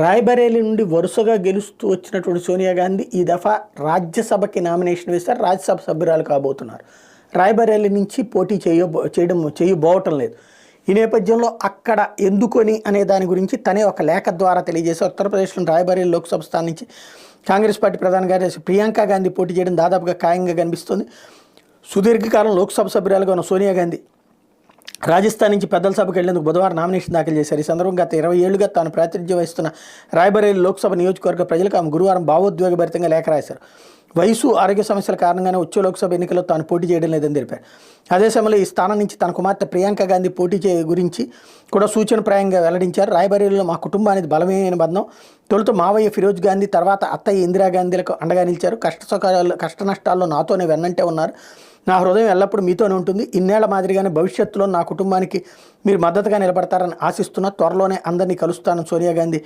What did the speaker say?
రాయ్బరేలీ నుండి వరుసగా గెలుస్తూ వచ్చినటువంటి సోనియా గాంధీ ఈ దఫా రాజ్యసభకి నామినేషన్ వేశారు. రాజ్యసభ సభ్యురాలు కాబోతున్నారు. రాయ్బరేలీ నుంచి పోటీ చేయ చేయడం చేయబోవటం లేదు. ఈ నేపథ్యంలో అక్కడ ఎందుకొని అనే దాని గురించి తనే ఒక లేఖ ద్వారా తెలియజేసి ఉత్తరప్రదేశ్లో రాయ్బరేలీ లోక్సభ స్థానం నుంచి కాంగ్రెస్ పార్టీ ప్రధాన కార్యదర్శి ప్రియాంక గాంధీ పోటీ చేయడం దాదాపుగా ఖాయంగా కనిపిస్తుంది. సుదీర్ఘకాలం లోక్సభ సభ్యురాలుగా ఉన్న సోనియా గాంధీ రాజస్థాన్ నుంచి పెద్దల సభకు వెళ్ళేందుకు బుధవారం నామినేషన్ దాఖలు చేశారు. ఈ సందర్భంగా గత ఇరవై ఏళ్ళుగా తాను ప్రాతినిధ్యం వహిస్తున్న రాయబరేలి లోక్సభ నియోజకవర్గ ప్రజలకు ఆమె గురువారం భావోద్వేగభరితంగా లేఖ రాశారు. వయసు ఆరోగ్య సమస్యల కారణంగానే వచ్చే లోక్సభ ఎన్నికల్లో తాను పోటీ చేయడం లేదని తెలిపారు. అదే సమయంలో ఈ స్థానం నుంచి తన కుమార్తె ప్రియాంక గాంధీ పోటీ చే గురించి కూడా సూచనప్రాయంగా వెల్లడించారు. రాయబరేలీలో మా కుటుంబానికి బలమైన బంధం. తొలుత మావయ్య ఫిరోజ్ గాంధీ తర్వాత అత్తయ్య ఇందిరాగాంధీలకు అండగా నిలిచారు. కష్ట సుఖాలు కష్ట నష్టాల్లో నాతోనే వెన్నంటే ఉన్నారు. నా హృదయం ఎల్లప్పుడూ మీతోనే ఉంటుంది. ఇన్నేళ్ళ మాదిరిగానే భవిష్యత్తులో నా కుటుంబానికి మీరు మద్దతుగా నిలబడతారని ఆశిస్తున్న. త్వరలోనే అందరినీ కలుస్తాను సోనియా గాంధీ.